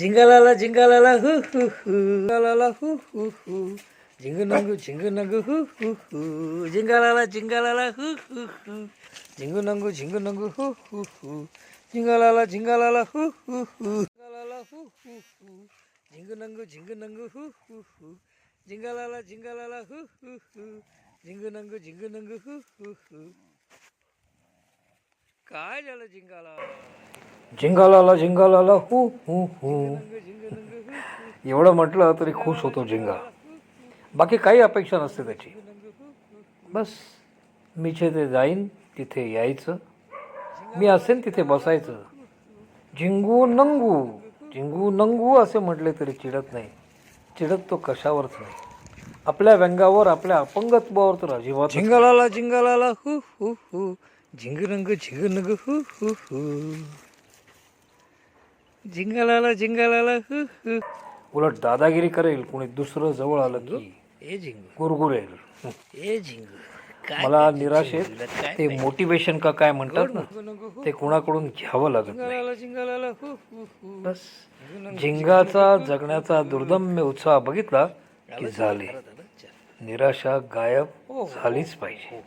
झिंगालाला झिंगालाला हु हु हु झिंगालाला हु हु हु झिंगू नंगू झिंगू नंगू हु हु हु झिंगालाला झिंगालाला हु हु हु झिंगू नंगू झिंगू नंगू हु हु हु झिंगालाला झिंगालाला हु हु हु झिंगालाला हु हु हु झिंगू नंगू झिंगू नंगू हु हु हु झिंगालाला झिंगालाला हु हु हु झिंगू नंगू झिंगू नंगू हु हु हु काय झालं झिंगाला झिंगालाला झिंगालाला हु हु हु. एवढं म्हटलं तरी खुश होतो झिंगा. बाकी काही अपेक्षा नसते त्याची. बस मी जिथे जाईन तिथे यायचं. मी असेन तिथे बसायचं. झिंगू नंगू. झिंगू नंगू असे म्हटले तरी चिडत नाही. चिडत तो कशावरच नाही. आपल्या व्यंगावर आपल्या अपंगत्वावर तर अजिबात झिंगालाला झिंगालाला हु हु हु. झिंगरंग झिंगरंग हु हु हु. हु हु झिंगालाला झिंगालाला हु हु. उलट दादागिरी करेल कोणी दुसरं जवळ आलं की. ए झिंगू गुरगुरेल. ए झिंगू मला निराशेत ते मोटिवेशन का काय म्हणतात ना ते कोणाकडून घ्यावं लागत नाही. बस. झिंगाचा जगण्याचा दुर्दम्य उत्साह बघितला की झाले. निराशा गायब झालीच पाहिजे.